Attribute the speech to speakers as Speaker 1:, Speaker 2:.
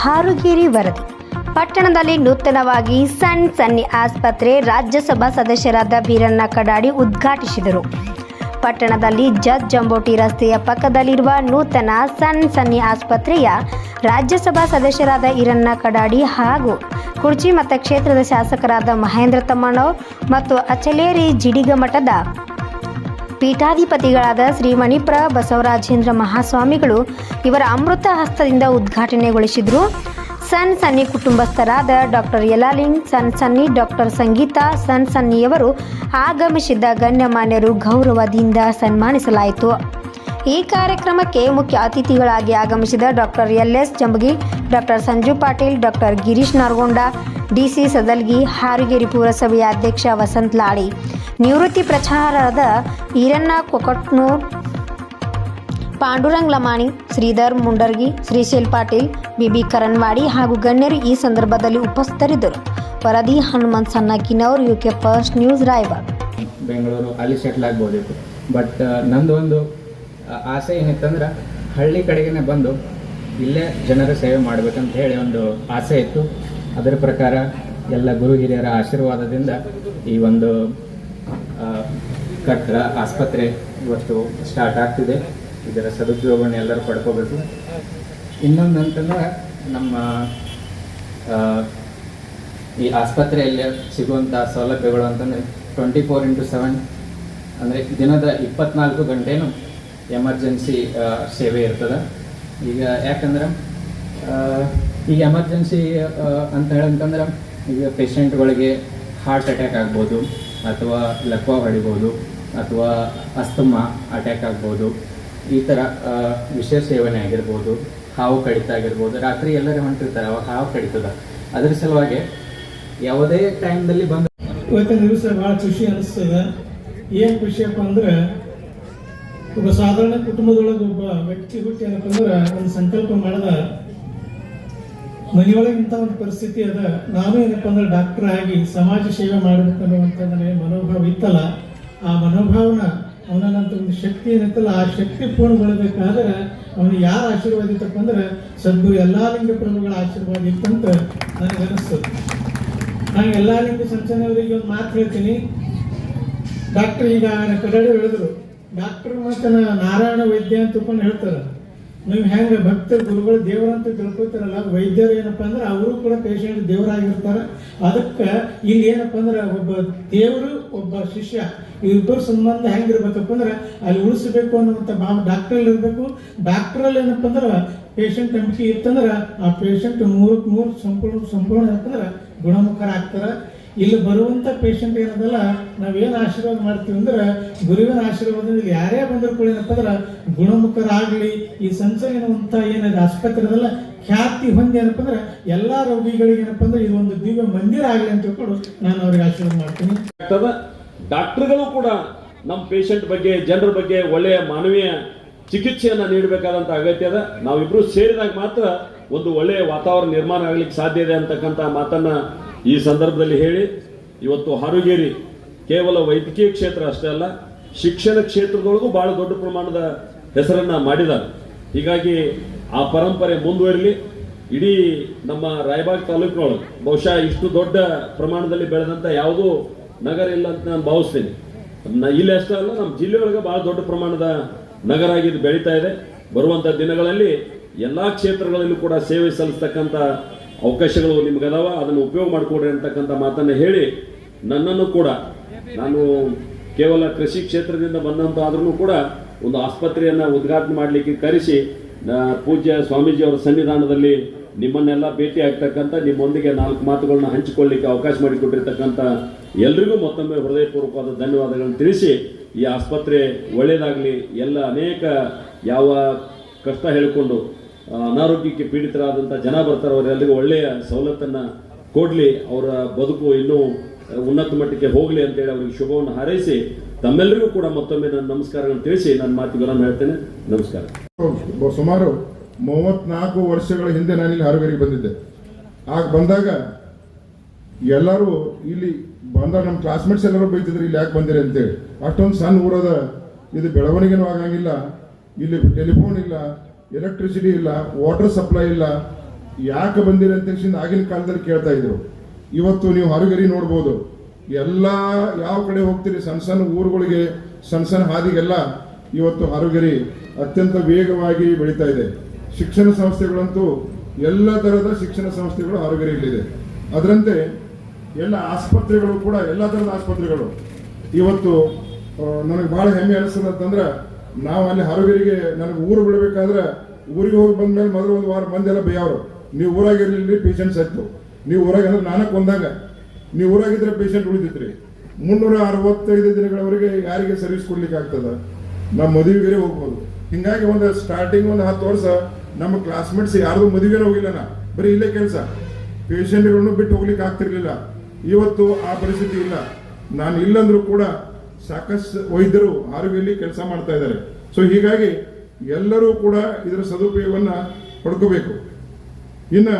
Speaker 1: ಹಾರುಗೇರಿ ವರದಿ. ಪಟ್ಟಣದಲ್ಲಿ ನೂತನವಾಗಿ ಸಣ್ ಸನ್ನಿ ಆಸ್ಪತ್ರೆ ರಾಜ್ಯಸಭಾ ಸದಸ್ಯರಾದ ಬೀರಣ್ಣ ಕಡಾಡಿ ಉದ್ಘಾಟಿಸಿದರು. ಪಟ್ಟಣದಲ್ಲಿ ಜಜ್ ಜಂಬೋಟಿ ರಸ್ತೆಯ ಪಕ್ಕದಲ್ಲಿರುವ ನೂತನ ಸಣ್ ಸನ್ನಿ ಆಸ್ಪತ್ರೆಯ ರಾಜ್ಯಸಭಾ ಸದಸ್ಯರಾದ ಈರಣ್ಣ ಕಡಾಡಿ ಹಾಗೂ ಕುರ್ಚಿ ಮತಕ್ಷೇತ್ರದ ಶಾಸಕರಾದ ಮಹೇಂದ್ರ ತಮ್ಮಣ್ಣವ್ ಮತ್ತು ಅಚಲೇರಿ ಜಿಡಿಗ ಮಠದ ಪೀಠಾಧಿಪತಿಗಳಾದ ಶ್ರೀ ಮಣಿಪ್ರ ಬಸವರಾಜೇಂದ್ರ ಮಹಾಸ್ವಾಮಿಗಳು ಇವರ ಅಮೃತ ಹಸ್ತದಿಂದ ಉದ್ಘಾಟನೆಗೊಳಿಸಿದರು. ಸನ್ ಸನ್ನಿ ಕುಟುಂಬಸ್ಥರಾದ ಡಾಕ್ಟರ್ ಯಲಾಲಿಂಗ್ ಸನ್ ಸನ್ನಿ ಡಾಕ್ಟರ್ ಸಂಗೀತಾ ಸನ್ ಸನ್ನಿಯವರು ಆಗಮಿಸಿದ್ದ ಗಣ್ಯಮಾನ್ಯರು ಗೌರವದಿಂದ ಸನ್ಮಾನಿಸಲಾಯಿತು. ಈ ಕಾರ್ಯಕ್ರಮಕ್ಕೆ ಮುಖ್ಯ ಅತಿಥಿಗಳಾಗಿ ಆಗಮಿಸಿದ doctor L S Jambagi, doctor Sanju Patil, doctor Girish Naragonda DC Sadalgi, Harugeri ಪುರಸಭೆಯ ಅಧ್ಯಕ್ಷ ವಸಂತ್ ಲಾಳಿ ನಿವೃತ್ತಿ ಪ್ರಚಾರದ ಈರಣ್ಣ ಕೊಕಟ್ನೂರ್, ಪಾಂಡುರಂಗ್ ಲಮಾಣಿ, ಶ್ರೀಧರ್ ಮುಂಡರ್ಗಿ, ಶ್ರೀಶೈಲ್ ಪಾಟೀಲ್, ಬಿಬಿ ಕರಣ್ವಾಡಿ ಹಾಗೂ ಗಣ್ಯರು ಈ ಸಂದರ್ಭದಲ್ಲಿ ಉಪಸ್ಥಿತರಿದ್ದರು. ವರದಿ Hanumant ಸನ್ನಕಿನವರು U K first news, Raybag.
Speaker 2: Bengaluru ಅಲ್ಲಿ ಸೆಟ್ಲ್ ಆಗ್ಬೋದಿತ್ತು ಬಟ್ ನಂದು ಒಂದು ಆಸೆ ಏನಿತ್ತಂದ್ರೆ ಹಳ್ಳಿ ಕಡೆಗೇನೆ ಬಂದು ಇಲ್ಲೇ ಜನರ ಸೇವೆ ಮಾಡಬೇಕಂತ ಹೇಳಿ ಒಂದು ಆಸೆ ಇತ್ತು. ಅದರ ಪ್ರಕಾರ ಎಲ್ಲ ಗುರು ಹಿರಿಯರ ಆಶೀರ್ವಾದದಿಂದ ಈ ಒಂದು ಕಟ್ಟಡ ಆಸ್ಪತ್ರೆ ಇವತ್ತು ಸ್ಟಾರ್ಟ್ ಆಗ್ತಿದೆ. ಇದರ ಸದುಪಯೋಗವನ್ನು ಎಲ್ಲರೂ ಪಡ್ಕೋಬೇಕು. ಇನ್ನೊಂದು ಅಂತಂದ್ರೆ ನಮ್ಮ ಈ ಆಸ್ಪತ್ರೆಯಲ್ಲಿ ಸಿಗುವಂಥ ಸೌಲಭ್ಯಗಳು ಅಂತಂದರೆ ಟ್ವೆಂಟಿ ಫೋರ್ ಇಂಟು ಸೆವೆನ್ ಅಂದರೆ ದಿನದ ಇಪ್ಪತ್ನಾಲ್ಕು ಗಂಟೆನೂ ಎಮರ್ಜೆನ್ಸಿ ಸೇವೆ ಇರ್ತದೆ. ಈಗ ಯಾಕಂದ್ರೆ ಈಗ ಎಮರ್ಜೆನ್ಸಿ ಅಂತ ಹೇಳಂತಂದ್ರೆ ಈಗ ಪೇಷಂಟ್ಗಳಿಗೆ ಹಾರ್ಟ್ ಅಟ್ಯಾಕ್ ಆಗ್ಬೋದು. ಅಥವಾ ಲಕ್ವ ಹೊಡಿಬೋದು ಅಥವಾ ಅಸ್ತಮಾ ಅಟ್ಯಾಕ್ ಆಗ್ಬೋದು. ಈ ಥರ ವಿಷಯ ವಿಷ ಸೇವನೆ ಆಗಿರ್ಬೋದು, ಹಾವು ಕಡಿತ ಆಗಿರ್ಬೋದು, ರಾತ್ರಿ ಎಲ್ಲರೂ ಹೊಂಟಿರ್ತಾರೆ, ಅವಾಗ ಹಾವು ಕಡಿತದ. ಅದ್ರ ಸಲುವಾಗಿ ಯಾವುದೇ ಟೈಮ್ದಲ್ಲಿ ಬಂದು
Speaker 3: ಇವತ್ತಿನ ದಿವಸ ಭಾಳ ಖುಷಿ ಅನಿಸ್ತದ. ಏನು ಖುಷಿಯಪ್ಪ ಅಂದ್ರೆ, ಒಬ್ಬ ಸಾಧಾರಣ ಕುಟುಂಬದೊಳಗೆ ಒಬ್ಬ ವ್ಯಕ್ತಿ ಹುಟ್ಟಿ ಏನಪ್ಪ ಅಂದ್ರೆ ಒಂದು ಸಂಕಲ್ಪ ಮಾಡದ ಮನೆಯೊಳಗೆ ಇಂಥ ಒಂದು ಪರಿಸ್ಥಿತಿ ಅದ. ನಾನು ಏನಪ್ಪ ಅಂದ್ರೆ ಡಾಕ್ಟರ್ ಆಗಿ ಸಮಾಜ ಸೇವೆ ಮಾಡಬೇಕು ಅನ್ನುವಂಥ ನನಗೆ ಮನೋಭಾವ ಇತ್ತಲ್ಲ, ಆ ಮನೋಭಾವನ ಅವನಂತ ಒಂದು ಶಕ್ತಿ ಏನಿತ್ತಲ್ಲ ಆ ಶಕ್ತಿ ಪೂರ್ಣಗೊಳ್ಳಬೇಕಾದ್ರೆ ಅವನಿಗೆ ಯಾರ ಆಶೀರ್ವಾದ ಇತ್ತಪ್ಪ ಅಂದ್ರೆ ಸದ್ಗುರು ಎಲ್ಲಾ ಲಿಂಗ ಪ್ರಭುಗಳ ಆಶೀರ್ವಾದ ಇತ್ತಂತ ನನಗೆ ಅನಿಸ್ತದೆ. ನಾನು ಎಲ್ಲ ಲಿಂಗ ಸಂಚನವರಿಗೆ ಒಂದು ಮಾತು ಹೇಳ್ತೀನಿ. ಡಾಕ್ಟರ್ ಈಗ ಕಡಾಡಿ ಹೇಳಿದ್ರು. ಡಾಕ್ಟರ್ ಮತ್ತೆ ನಾರಾಯಣ ವೈದ್ಯ ಅಂತ ಹೇಳ್ತಾರೆ ನೀವು ಹೆಂಗೆ ಭಕ್ತ ಗುರುಗಳು ದೇವರಂತ ತಿಳ್ಕೊತಾರಲ್ಲ ವೈದ್ಯರು ಏನಪ್ಪ ಅಂದ್ರೆ ಅವರು ಕೂಡ ಪೇಷಂಟ್ ದೇವರಾಗಿರ್ತಾರೆ. ಅದಕ್ಕೆ ಇಲ್ಲಿ ಏನಪ್ಪ ಅಂದ್ರೆ ಒಬ್ಬ ದೇವರು, ಒಬ್ಬ ಶಿಷ್ಯ ಇಬ್ಬರು ಸಂಬಂಧ ಹೆಂಗಿರ್ಬೇಕಪ್ಪ ಅಂದ್ರೆ ಅಲ್ಲಿ ಉಳಿಸ್ಬೇಕು ಅನ್ನುವಂಥ ಭಾವ ಡಾಕ್ಟ್ರಲ್ಲಿ ಇರಬೇಕು. ಡಾಕ್ಟ್ರಲ್ಲಿ ಏನಪ್ಪ ಅಂದ್ರೆ ಪೇಷಂಟ್ ನಂಬಿಕೆ ಇತ್ತಂದ್ರೆ ಆ ಪೇಷಂಟ್ ನೂರಕ್ಕೆ ಮೂರು ಸಂಪೂರ್ಣ ಸಂಪೂರ್ಣ ಏನಪ್ಪ ಅಂದ್ರೆ ಗುಣಮುಖರಾಗ್ತಾರೆ. ಇಲ್ಲಿ ಬರುವಂತ ಪೇಷಂಟ್ ಏನದಲ್ಲ, ನಾವೇನು ಆಶೀರ್ವಾದ ಮಾಡ್ತೀವಿ ಅಂದ್ರೆ ಗುರುವಿನ ಆಶೀರ್ವಾದ ಇಲ್ಲಿ ಯಾರೇ ಬಂದ್ರು ಕೂಡ ಏನಪ್ಪ ಅಂದ್ರೆ ಗುಣಮುಖರಾಗ್ಲಿ. ಈ ಎನ್ನುವಂತ ಏನಿದೆ ಆಸ್ಪತ್ರೆ ಅದಲ್ಲ, ಖ್ಯಾತಿ ಹೊಂದಿ ಏನಪ್ಪ ಅಂದ್ರೆ ಎಲ್ಲಾ ರೋಗಿಗಳಿಗೆ ಏನಪ್ಪ ಅಂದ್ರೆ ಇದು ಒಂದು ದಿವ್ಯ ಮಂದಿರ ಆಗಲಿ ಅಂತ ಹೇಳ್ಕೊಂಡು ನಾನು ಅವ್ರಿಗೆ ಆಶೀರ್ವಾದ ಮಾಡ್ತೀನಿ.
Speaker 4: ಡಾಕ್ಟರ್ಗಳು ಕೂಡ ನಮ್ಮ ಪೇಷಂಟ್ ಬಗ್ಗೆ, ಜನರ ಬಗ್ಗೆ ಒಳ್ಳೆಯ ಮಾನವೀಯ ಚಿಕಿತ್ಸೆಯನ್ನ ನೀಡಬೇಕಾದಂತ ಅಗತ್ಯ ಅದ. ನಾವಿಬ್ರು ಸೇರಿದಾಗ ಮಾತ್ರ ಒಂದು ಒಳ್ಳೆಯ ವಾತಾವರಣ ನಿರ್ಮಾಣ ಆಗ್ಲಿಕ್ಕೆ ಸಾಧ್ಯ ಇದೆ ಅಂತಕ್ಕಂಥ ಮಾತನ್ನ ಈ ಸಂದರ್ಭದಲ್ಲಿ ಹೇಳಿ, ಇವತ್ತು ಹಾರುಗೇರಿ ಕೇವಲ ವೈದ್ಯಕೀಯ ಕ್ಷೇತ್ರ ಅಷ್ಟೇ ಅಲ್ಲ, ಶಿಕ್ಷಣ ಕ್ಷೇತ್ರದೊಳಗೂ ಬಹಳ ದೊಡ್ಡ ಪ್ರಮಾಣದ ಹೆಸರನ್ನ ಮಾಡಿದ್ದಾರೆ. ಹೀಗಾಗಿ ಆ ಪರಂಪರೆ ಮುಂದುವರಿಲಿ. ಇಡೀ ನಮ್ಮ ರಾಯಬಾಗ್ ತಾಲೂಕಿನೊಳಗೆ ಬಹುಶಃ ಇಷ್ಟು ದೊಡ್ಡ ಪ್ರಮಾಣದಲ್ಲಿ ಬೆಳೆದಂತ ಯಾವುದೂ ನಗರ ಇಲ್ಲ ಅಂತ ನಾನು ಭಾವಿಸ್ತೀನಿ. ಇಲ್ಲಿ ಅಷ್ಟೇ ಅಲ್ಲ, ನಮ್ಮ ಜಿಲ್ಲೆಯೊಳಗೆ ಬಹಳ ದೊಡ್ಡ ಪ್ರಮಾಣದ ನಗರ ಆಗಿದ್ದು ಬೆಳೀತಾ ಇದೆ. ಬರುವಂತ ದಿನಗಳಲ್ಲಿ ಎಲ್ಲಾ ಕ್ಷೇತ್ರಗಳಲ್ಲೂ ಕೂಡ ಸೇವೆ ಸಲ್ಲಿಸ್ತಕ್ಕಂಥ ಅವಕಾಶಗಳು ನಿಮ್ಗದಾವ, ಅದನ್ನು ಉಪಯೋಗ ಮಾಡಿಕೊಡ್ರಿ ಅಂತಕ್ಕಂಥ ಮಾತನ್ನು ಹೇಳಿ ನನ್ನನ್ನು ಕೂಡ, ನಾನು ಕೇವಲ ಕೃಷಿ ಕ್ಷೇತ್ರದಿಂದ ಬಂದಂತ ಆದ್ರೂ ಕೂಡ ಒಂದು ಆಸ್ಪತ್ರೆಯನ್ನ ಉದ್ಘಾಟನೆ ಮಾಡಲಿಕ್ಕೆ ಕರೆಸಿ ಪೂಜ್ಯ ಸ್ವಾಮೀಜಿ ಅವರ ಸನ್ನಿಧಾನದಲ್ಲಿ ನಿಮ್ಮನ್ನೆಲ್ಲ ಭೇಟಿ ಆಗ್ತಕ್ಕಂಥ, ನಿಮ್ಮೊಂದಿಗೆ ನಾಲ್ಕು ಮಾತುಗಳನ್ನ ಹಂಚಿಕೊಳ್ಳಿಕ್ಕೆ ಅವಕಾಶ ಮಾಡಿಕೊಟ್ಟಿರ್ತಕ್ಕಂಥ ಎಲ್ರಿಗೂ ಮತ್ತೊಮ್ಮೆ ಹೃದಯಪೂರ್ವಕವಾದ ಧನ್ಯವಾದಗಳನ್ನು ತಿಳಿಸಿ, ಈ ಆಸ್ಪತ್ರೆ ಒಳ್ಳೆಯದಾಗಲಿ ಎಲ್ಲ ಅನೇಕ ಯಾವ ಕಷ್ಟ ಹೇಳಿಕೊಂಡು ಅನಾರೋಗ್ಯಕ್ಕೆ ಪೀಡಿತರಾದಂಥ ಜನ ಬರ್ತಾರೆ ಅವರೆಲ್ಲರಿಗೂ ಒಳ್ಳೆಯ ಸವಲತ್ತನ್ನು ಕೊಡಲಿ, ಅವರ ಬದುಕು ಇನ್ನೂ ಉನ್ನತ ಮಟ್ಟಕ್ಕೆ ಹೋಗಲಿ ಅಂತೇಳಿ ಅವರಿಗೆ ಶುಭವನ್ನು ಹಾರೈಸಿ ತಮ್ಮೆಲ್ಲರಿಗೂ ಕೂಡ ಮತ್ತೊಮ್ಮೆ ನನ್ನ ನಮಸ್ಕಾರಗಳನ್ನು ತಿಳಿಸಿ, ನನ್ನ ಮಾತುಗಳನ್ನು ಹೇಳ್ತೇನೆ. ನಮಸ್ಕಾರ.
Speaker 5: ಸುಮಾರು ಮೂವತ್ನಾಲ್ಕು ವರ್ಷಗಳ ಹಿಂದೆ ನಾನು ಇಲ್ಲಿ ಬಂದಿದ್ದೆ. ಆಗ ಬಂದಾಗ ಎಲ್ಲರೂ ಇಲ್ಲಿ ಬಂದಾಗ ನಮ್ಮ ಕ್ಲಾಸ್ಮೇಟ್ಸ್ ಎಲ್ಲರೂ ಬೈತಿದ್ರು, ಇಲ್ಲಿ ಯಾಕೆ ಬಂದಿರಿ? ಅಂತೇಳಿ. ಅಷ್ಟೊಂದು ಸಣ್ಣ ಊರದ ಇದು ಬೆಳವಣಿಗೆನೂ ಆಗಂಗಿಲ್ಲ. ಇಲ್ಲಿ ಟೆಲಿಫೋನ್ ಇಲ್ಲ. ಎಲೆಕ್ಟ್ರಿಸಿಟಿ ಇಲ್ಲ ವಾಟರ್ ಸಪ್ಲೈ ಇಲ್ಲ. ಯಾಕೆ ಬಂದಿರ ಅಂತ ಆಗಿನ ಕಾಲದಲ್ಲಿ ಕೇಳ್ತಾ ಇದ್ರು. ಇವತ್ತು ನೀವು ಹರಗರಿ ನೋಡ್ಬೋದು. ಎಲ್ಲ ಯಾವ ಕಡೆ ಹೋಗ್ತೀರಿ? ಸಣ್ಣ ಸಣ್ಣ ಊರುಗಳಿಗೆ, ಸಣ್ಣ ಸಣ್ಣ ಹಾದಿಗೆಲ್ಲ ಇವತ್ತು ಹರಗರಿ ಅತ್ಯಂತ ವೇಗವಾಗಿ ಬೆಳೀತಾ ಇದೆ. ಶಿಕ್ಷಣ ಸಂಸ್ಥೆಗಳಂತೂ ಎಲ್ಲ ಥರದ ಶಿಕ್ಷಣ ಸಂಸ್ಥೆಗಳು ಹರಗರಿಯಲ್ಲಿದೆ ಅದರಂತೆ ಎಲ್ಲ ಆಸ್ಪತ್ರೆಗಳು ಕೂಡ, ಎಲ್ಲ ಥರದ ಆಸ್ಪತ್ರೆಗಳು. ಇವತ್ತು ನನಗೆ ಬಹಳ ಹೆಮ್ಮೆ ಅನಿಸ್ತದೆ ಅಂತಂದ್ರೆ ನಾವು ಅಲ್ಲಿ ಹರಗರಿಗೆ ನನಗೆ ಊರು ಬಿಡಬೇಕಾದ್ರೆ ಊರಿಗೆ ಹೋಗಿ ಬಂದ್ಮೇಲೆ ಮೊದಲು ಒಂದು ವಾರ ಮಂದೆಲ್ಲ ಬೇಯವ್ರು. ನೀವು ಊರಾಗಿರ್ಲಿಲ್ಲ ಪೇಷಂಟ್ಸ್ ಆಯ್ತು ನೀವು ಊರಾಗ ಅಂದ್ರೆ ನಾನಕ್ಕೆ ಒಂದಾಗ ನೀವು ಊರಾಗಿದ್ರೆ ಪೇಷಂಟ್ ಉಳಿದಿದ್ರಿ. ಮುನ್ನೂರ ಅರವತ್ತೈದು ದಿನಗಳವರೆಗೆ ಯಾರಿಗೆ ಸರ್ವಿಸ್ ಕೊಡ್ಲಿಕ್ಕೆ ಆಗ್ತದ? ನಮ್ಮ ಮದುವೆಗೆ ಹೋಗ್ಬೋದು. ಹಿಂಗಾಗಿ ಒಂದು ಸ್ಟಾರ್ಟಿಂಗ್ ಒಂದು ಹತ್ತು ವರ್ಷ ನಮ್ಮ ಕ್ಲಾಸ್ಮೇಟ್ಸ್ ಯಾರ್ದು ಮದುವೆನ ಹೋಗಿಲ್ಲ ನಾ ಬರೀ ಇಲ್ಲೇ ಕೆಲಸ. ಪೇಷಂಟ್ಗಳನ್ನು ಬಿಟ್ಟು ಹೋಗ್ಲಿಕ್ಕೆ ಆಗ್ತಿರ್ಲಿಲ್ಲ. ಇವತ್ತು ಆ ಪರಿಸ್ಥಿತಿ ಇಲ್ಲ. ನಾನು ಇಲ್ಲಂದ್ರೂ ಕೂಡ ಸಾಕಷ್ಟು ವೈದ್ಯರು ಆರೋಗ್ಯದಲ್ಲಿ ಕೆಲಸ ಮಾಡ್ತಾ ಇದ್ದಾರೆ. ಸೊ ಹೀಗಾಗಿ ಎಲ್ಲರೂ ಕೂಡ ಇದರ ಸದುಪಯೋಗವನ್ನು ಪಡ್ಕೋಬೇಕು. ಇನ್ನ